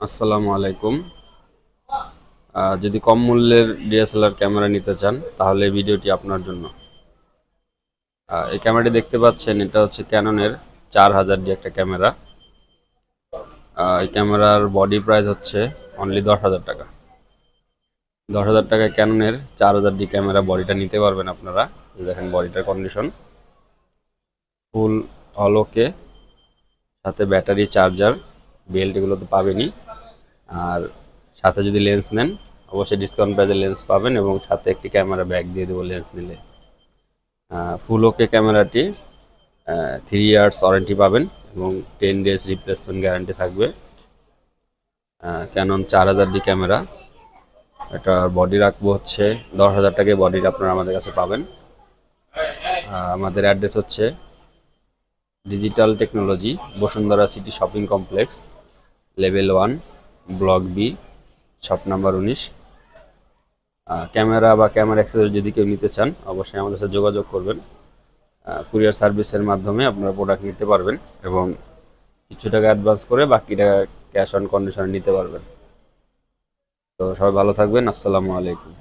আসসালামু আলাইকুম। যদি কম মূল্যের ডিএসএলআর ক্যামেরা নিতে চান, তাহলে ভিডিওটি আপনার জন্য। এই ক্যামেরাটি দেখতে পাচ্ছেন, এটা হচ্ছে ক্যাননের চার হাজার ডি একটা ক্যামেরা। এই ক্যামেরার বডি প্রাইস হচ্ছে অনলি দশ হাজার টাকা। দশ হাজার টাকায় ক্যাননের চার হাজার ডি ক্যামেরা বডিটা নিতে পারবেন আপনারা। দেখেন বডিটার কন্ডিশন ফুল অলোকে সাথে ব্যাটারি চার্জার বেল্ট এগুলো তো পাবেনই। আর সাথে যদি লেন্স নেন, অবশ্যই ডিসকাউন্ট প্রাইজে লেন্স পাবেন এবং সাথে একটি ক্যামেরা ব্যাগ দিয়ে দেবো লেন্স নিলে। ফুল ওকে ক্যামেরাটি থ্রি ইয়ার্স ওয়ারেন্টি পাবেন এবং টেন ডেজ রিপ্লেসমেন্ট গ্যারান্টি থাকবে। ক্যানন চার হাজার ডি ক্যামেরা এটা বডি রাখব হচ্ছে, দশ হাজার টাকায় বডি আপনারা আমাদের কাছে পাবেন। আমাদের অ্যাড্রেস হচ্ছে digital technology Bashundhara city shopping complex level one block B shop number উনিশ। ক্যামেরা বা ক্যামেরা অ্যাক্সেসরি যদি কেউ নিতে চান, অবশ্যই আমাদের সাথে যোগাযোগ করবেন। কুরিয়ার সার্ভিসের মাধ্যমে আপনারা প্রোডাক্ট নিতে পারবেন এবং কিছু টাকা অ্যাডভান্স করে বাকি টাকা ক্যাশ অন কন্ডিশনে নিতে পারবেন। তো সবাই ভালো থাকবেন। আসসালামু আলাইকুম।